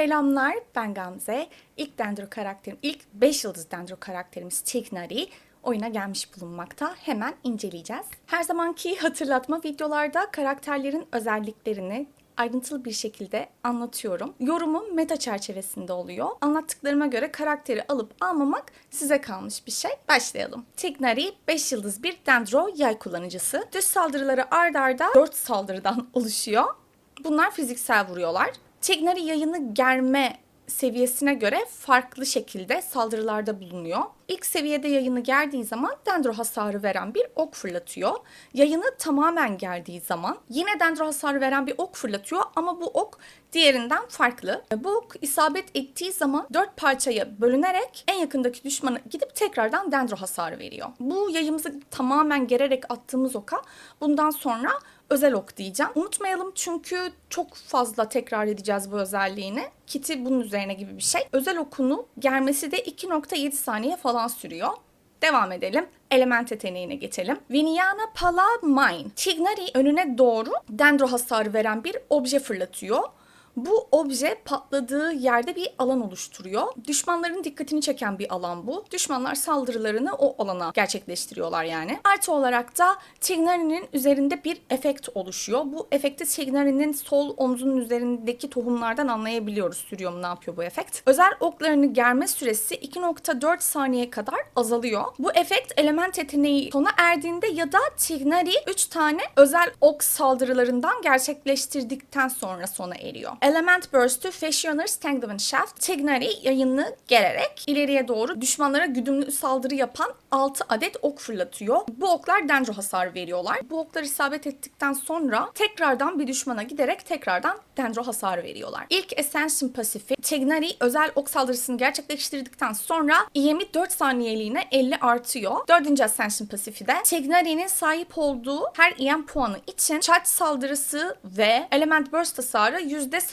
Selamlar, ben Gamze. İlk Dendro karakterim, ilk 5 yıldız Dendro karakterimiz Tignari oyuna gelmiş bulunmakta. Hemen inceleyeceğiz. Her zamanki hatırlatma videolarda karakterlerin özelliklerini ayrıntılı bir şekilde anlatıyorum. Yorumum meta çerçevesinde oluyor. Anlattıklarıma göre karakteri alıp almamak size kalmış bir şey. Başlayalım. Tignari 5 yıldız bir Dendro yay kullanıcısı. Düz saldırıları ard arda 4 saldırıdan oluşuyor. Bunlar fiziksel vuruyorlar. Tignari yayını germe seviyesine göre farklı şekilde saldırılarda bulunuyor. İlk seviyede yayını gerdiği zaman dendro hasarı veren bir ok fırlatıyor. Yayını tamamen gerdiği zaman yine dendro hasarı veren bir ok fırlatıyor ama bu ok diğerinden farklı. Bu ok isabet ettiği zaman dört parçaya bölünerek en yakındaki düşmana gidip tekrardan dendro hasarı veriyor. Bu yayımızı tamamen gererek attığımız oka bundan sonra özel ok diyeceğim. Unutmayalım çünkü çok fazla tekrar edeceğiz bu özelliğini. Kiti bunun üzerine gibi bir şey. Özel okunu germesi de 2.7 saniye falan sürüyor. Devam edelim. Element yeteneğine geçelim. Vinyana Pala Mine. Tignari önüne doğru dendro hasarı veren bir obje fırlatıyor. Bu obje patladığı yerde bir alan oluşturuyor. Düşmanların dikkatini çeken bir alan bu. Düşmanlar saldırılarını o alana gerçekleştiriyorlar yani. Artı olarak da Tignari'nin üzerinde bir efekt oluşuyor. Bu efekti Tignari'nin sol omzunun üzerindeki tohumlardan anlayabiliyoruz. Sürüyor mu ne yapıyor bu efekt. Özel oklarını germe süresi 2.4 saniye kadar azalıyor. Bu efekt element yeteneği sona erdiğinde ya da Tignari 3 tane özel ok saldırılarından gerçekleştirdikten sonra sona eriyor. Element Burst'ü Fashioner's Tangleman Shaft, Tignari yayını gererek ileriye doğru düşmanlara güdümlü saldırı yapan 6 adet ok fırlatıyor. Bu oklar dendro hasar veriyorlar. Bu oklar isabet ettikten sonra tekrardan bir düşmana giderek tekrardan dendro hasar veriyorlar. İlk Ascension pasifi Tignari özel ok saldırısını gerçekleştirdikten sonra EM'i 4 saniyeliğine 50 artıyor. Dördüncü Ascension pasifi de Tignari'nin sahip olduğu her EM puanı için charge saldırısı ve Element Burst hasarı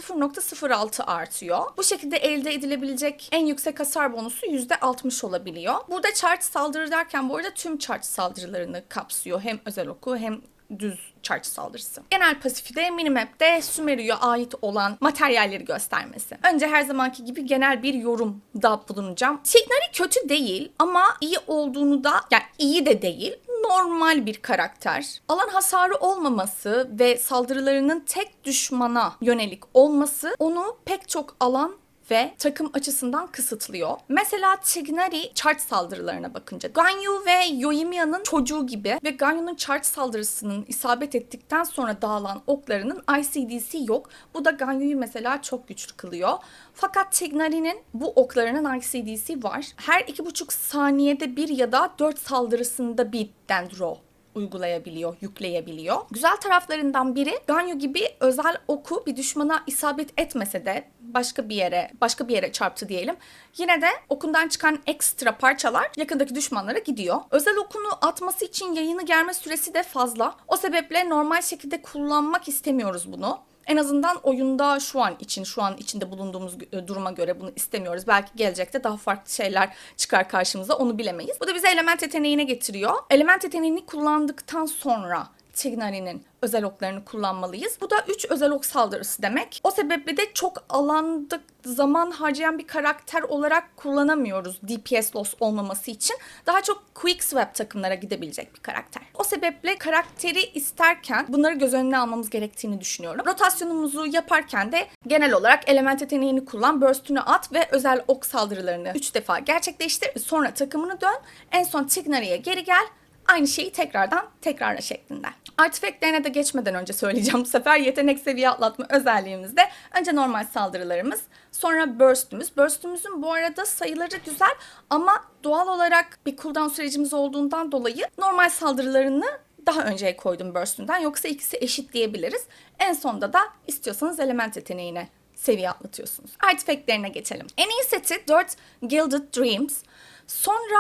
%0.06 artıyor. Bu şekilde elde edilebilecek en yüksek hasar bonusu %60 olabiliyor. Burada charge saldırı derken bu arada tüm charge saldırılarını kapsıyor. Hem özel oku hem düz charge saldırısı. Genel pasifi de minimap'te Sumeria'ya ait olan materyalleri göstermesi. Önce her zamanki gibi genel bir yorumda bulunacağım. Tignari kötü değil ama iyi olduğunu da yani iyi de değil normal bir karakter. Alan hasarı olmaması ve saldırılarının tek düşmana yönelik olması onu pek çok alan ve takım açısından kısıtlıyor. Mesela Tignari charge saldırılarına bakınca Ganyu ve Yoimiya çocuğu gibi ve Ganyu'nun charge saldırısının isabet ettikten sonra dağılan oklarının ICDC yok. Bu da Ganyu'yu mesela çok güçlü kılıyor. Fakat Tignari'nin bu oklarının ICDC var. Her iki buçuk saniyede bir ya da dört saldırısında bir dendro uygulayabiliyor, yükleyebiliyor. Güzel taraflarından biri Ganyu gibi özel oku bir düşmana isabet etmese de başka bir yere, başka bir yere çarptı diyelim. Yine de okundan çıkan ekstra parçalar yakındaki düşmanlara gidiyor. Özel okunu atması için yayını germe süresi de fazla. O sebeple normal şekilde kullanmak istemiyoruz bunu. En azından oyunda şu an için, şu an içinde bulunduğumuz duruma göre bunu istemiyoruz. Belki gelecekte daha farklı şeyler çıkar karşımıza onu bilemeyiz. Bu da bize element yeteneğine getiriyor. Element yeteneğini kullandıktan sonra Tignari'nin özel oklarını kullanmalıyız. Bu da 3 özel ok saldırısı demek. O sebeple de çok alanda zaman harcayan bir karakter olarak kullanamıyoruz DPS loss olmaması için. Daha çok quick swap takımlara gidebilecek bir karakter. O sebeple karakteri isterken bunları göz önüne almamız gerektiğini düşünüyorum. Rotasyonumuzu yaparken de genel olarak element yeteneğini kullan, burst'ünü at ve özel ok saldırılarını 3 defa gerçekleştir. Sonra takımını dön. En son Tignari'ye geri gel aynı şeyi tekrardan tekrarla şeklinde. Artifactlerine de geçmeden önce söyleyeceğim bu sefer yetenek seviye atlatma özelliğimizde önce normal saldırılarımız sonra burst'ümüz. Burst'ümüzün bu arada sayıları güzel ama doğal olarak bir cooldown sürecimiz olduğundan dolayı normal saldırılarını daha önceye koydum burst'ünden yoksa ikisi eşit diyebiliriz. En sonda da istiyorsanız element yeteneğine seviye atlatıyorsunuz. Artifactlerine geçelim. En iyi seti 4 Gilded Dreams. Sonra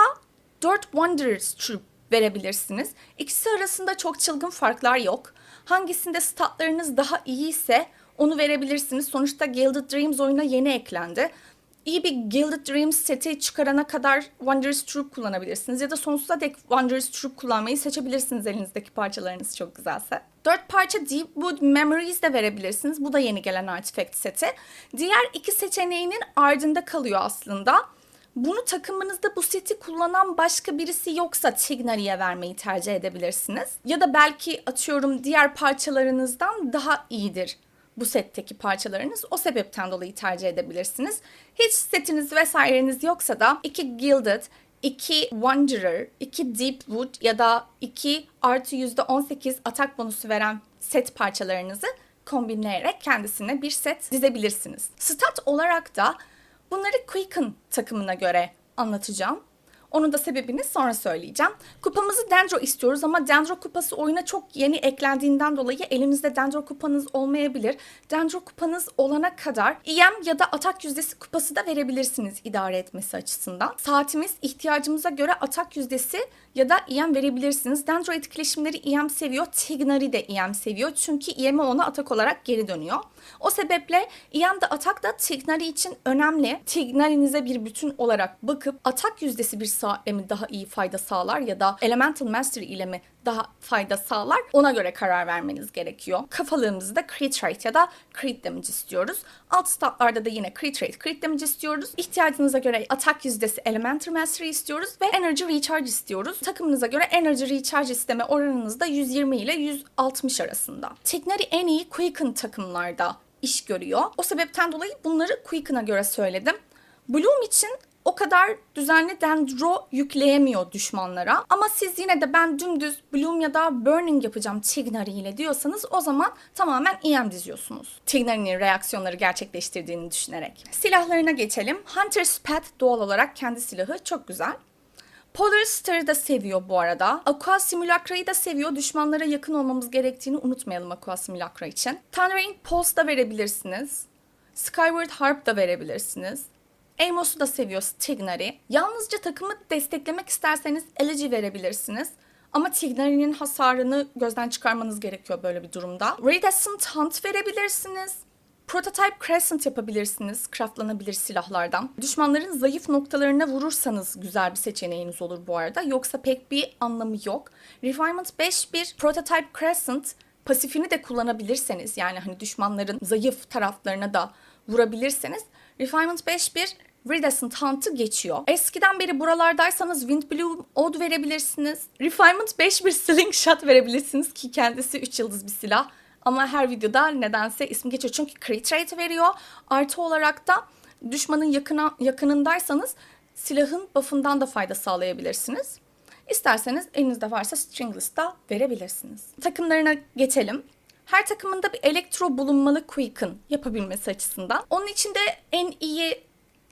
4 Wanderers Troop verebilirsiniz. İkisi arasında çok çılgın farklar yok. Hangisinde statlarınız daha iyi ise onu verebilirsiniz. Sonuçta Gilded Dreams oyuna yeni eklendi. iyi bir Gilded Dreams seti çıkarana kadar Wondrous Troop kullanabilirsiniz. Ya da sonsuza dek Wondrous Troop kullanmayı seçebilirsiniz elinizdeki parçalarınız çok güzelse. Dört parça Deepwood Memories de verebilirsiniz. Bu da yeni gelen artifact seti. Diğer iki seçeneğinin ardında kalıyor aslında. Bunu takımınızda bu seti kullanan başka birisi yoksa Tignari'ye vermeyi tercih edebilirsiniz. Ya da belki atıyorum diğer parçalarınızdan daha iyidir bu setteki parçalarınız. O sebepten dolayı tercih edebilirsiniz. Hiç setiniz vesaireniz yoksa da iki Gilded, 2 Wanderer, 2 Deepwood ya da 2 artı %18 atak bonusu veren set parçalarınızı kombinleyerek kendisine bir set dizebilirsiniz. Stat olarak da bunları Quicken takımına göre anlatacağım. Onun da sebebini sonra söyleyeceğim. Kupamızı Dendro istiyoruz ama Dendro kupası oyuna çok yeni eklendiğinden dolayı elinizde Dendro kupanız olmayabilir. Dendro kupanız olana kadar EM ya da atak yüzdesi kupası da verebilirsiniz idare etmesi açısından. Saatimiz ihtiyacımıza göre atak yüzdesi ya da EM verebilirsiniz. Dendro etkileşimleri EM seviyor, Tignari de EM seviyor. Çünkü EM'i ona atak olarak geri dönüyor. O sebeple EM de atak da Tignari için önemli. Tignari'nize bir bütün olarak bakıp atak yüzdesi bir saatle mi daha iyi fayda sağlar ya da Elemental Mastery ile mi daha fayda sağlar ona göre karar vermeniz gerekiyor. Kafalığımızda crit rate ya da crit damage istiyoruz. Alt statlarda da yine crit rate, crit damage istiyoruz. İhtiyacınıza göre atak yüzdesi Elemental Mastery istiyoruz ve Energy Recharge istiyoruz. Takımınıza göre Energy Recharge isteme oranınız da 120 ile 160 arasında. Tignari en iyi Quicken takımlarda iş görüyor. O sebepten dolayı bunları Quicken'a göre söyledim. Bloom için o kadar düzenli dendro yükleyemiyor düşmanlara. Ama siz yine de ben dümdüz Bloom ya da Burning yapacağım Tignari ile diyorsanız o zaman tamamen EM diziyorsunuz. Tignari'nin reaksiyonları gerçekleştirdiğini düşünerek. Silahlarına geçelim. Hunter's Path doğal olarak kendi silahı çok güzel. Polar Star'ı da seviyor bu arada. Aqua Simulacra'yı da seviyor. Düşmanlara yakın olmamız gerektiğini unutmayalım Aqua Simulacra için. Thundering Pulse da verebilirsiniz. Skyward Harp da verebilirsiniz. Amos'u da seviyor Tignari. Yalnızca takımı desteklemek isterseniz Elegy verebilirsiniz. Ama Tignari'nin hasarını gözden çıkarmanız gerekiyor böyle bir durumda. Redescent Hunt verebilirsiniz. Prototype Crescent yapabilirsiniz craftlanabilir silahlardan. Düşmanların zayıf noktalarına vurursanız güzel bir seçeneğiniz olur bu arada. Yoksa pek bir anlamı yok. Refinement 5.1 Prototype Crescent pasifini de kullanabilirseniz yani hani düşmanların zayıf taraflarına da vurabilirseniz Refinement 5.1 Redescent Hunt'ı geçiyor. Eskiden beri buralardaysanız Windbloom Odd verebilirsiniz. Refinement 5.1 Slingshot verebilirsiniz ki kendisi 3 yıldız bir silah. Ama her videoda nedense ismi geçiyor. Çünkü crit rate veriyor. Artı olarak da düşmanın yakına, yakınındaysanız silahın buff'ından da fayda sağlayabilirsiniz. İsterseniz elinizde varsa Stringless da verebilirsiniz. Takımlarına geçelim. Her takımında bir elektro bulunmalı Quicken yapabilmesi açısından. Onun için de en iyi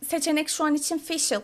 seçenek şu an için Fischl.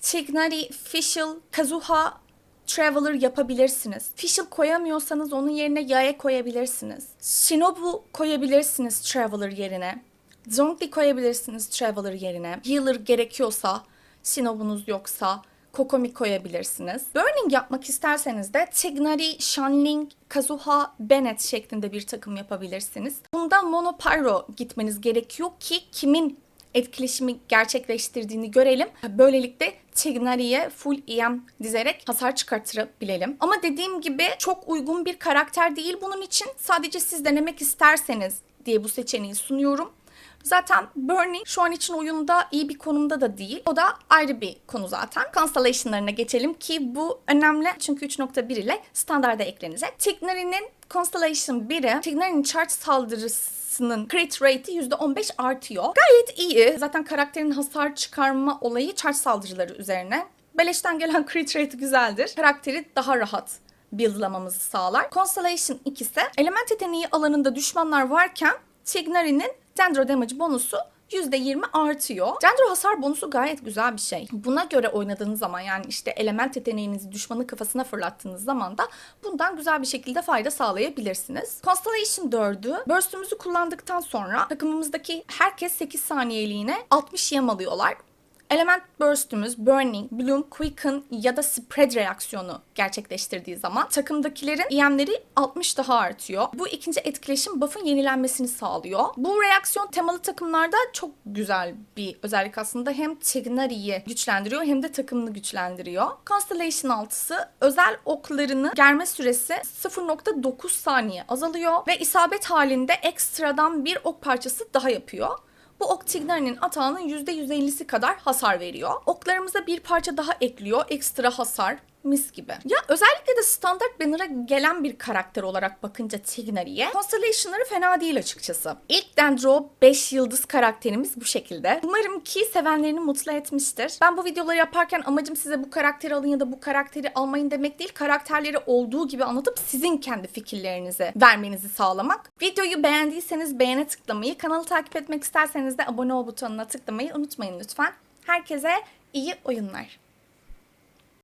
Tignari, Fischl, Kazuha, Traveler yapabilirsiniz. Fischl koyamıyorsanız onun yerine Yae koyabilirsiniz. Shinobu koyabilirsiniz Traveler yerine. Zhongli koyabilirsiniz Traveler yerine. Healer gerekiyorsa, Shinobu'nuz yoksa Kokomi koyabilirsiniz. Burning yapmak isterseniz de Tignari, Shanling, Kazuha, Bennett şeklinde bir takım yapabilirsiniz. Bunda Mono Pyro gitmeniz gerekiyor ki kimin etkileşimi gerçekleştirdiğini görelim. Böylelikle Tignari'ye full EM dizerek hasar çıkartabilelim. Ama dediğim gibi çok uygun bir karakter değil bunun için. Sadece siz denemek isterseniz diye bu seçeneği sunuyorum. Zaten Bernie şu an için oyunda iyi bir konumda da değil. O da ayrı bir konu zaten. Constellation'larına geçelim ki bu önemli çünkü 3.1 ile standarda eklenecek. Tignari'nin Constellation 1'i Tignari'nin charge saldırısının crit rate'i %15 artıyor. Gayet iyi. Zaten karakterin hasar çıkarma olayı charge saldırıları üzerine. Beleşten gelen crit rate'i güzeldir. Karakteri daha rahat buildlamamızı sağlar. Constellation 2 ise element yeteneği alanında düşmanlar varken Tignari'nin Dendro damage bonusu %20 artıyor. Dendro hasar bonusu gayet güzel bir şey. Buna göre oynadığınız zaman yani işte element yeteneğinizi düşmanın kafasına fırlattığınız zaman da bundan güzel bir şekilde fayda sağlayabilirsiniz. Constellation 4'ü burst'ümüzü kullandıktan sonra takımımızdaki herkes 8 saniyeliğine 60 yem alıyorlar. Element Burst'ümüz Burning, Bloom, Quicken ya da Spread reaksiyonu gerçekleştirdiği zaman takımdakilerin EM'leri 60 daha artıyor. Bu ikinci etkileşim buff'ın yenilenmesini sağlıyor. Bu reaksiyon temalı takımlarda çok güzel bir özellik aslında. Hem Tignari'yi güçlendiriyor hem de takımını güçlendiriyor. Constellation altısı özel oklarını germe süresi 0.9 saniye azalıyor ve isabet halinde ekstradan bir ok parçası daha yapıyor. Bu ok Tignari'nin atağının %150'si kadar hasar veriyor. Oklarımıza bir parça daha ekliyor. Ekstra hasar. Mis gibi. Ya özellikle de standart banner'a gelen bir karakter olarak bakınca Tignari'ye Constellation'ları fena değil açıkçası. İlk Dendro 5 yıldız karakterimiz bu şekilde. Umarım ki sevenlerini mutlu etmiştir. Ben bu videoları yaparken amacım size bu karakteri alın ya da bu karakteri almayın demek değil. Karakterleri olduğu gibi anlatıp sizin kendi fikirlerinizi vermenizi sağlamak. Videoyu beğendiyseniz beğene tıklamayı, kanalı takip etmek isterseniz de abone ol butonuna tıklamayı unutmayın lütfen. Herkese iyi oyunlar.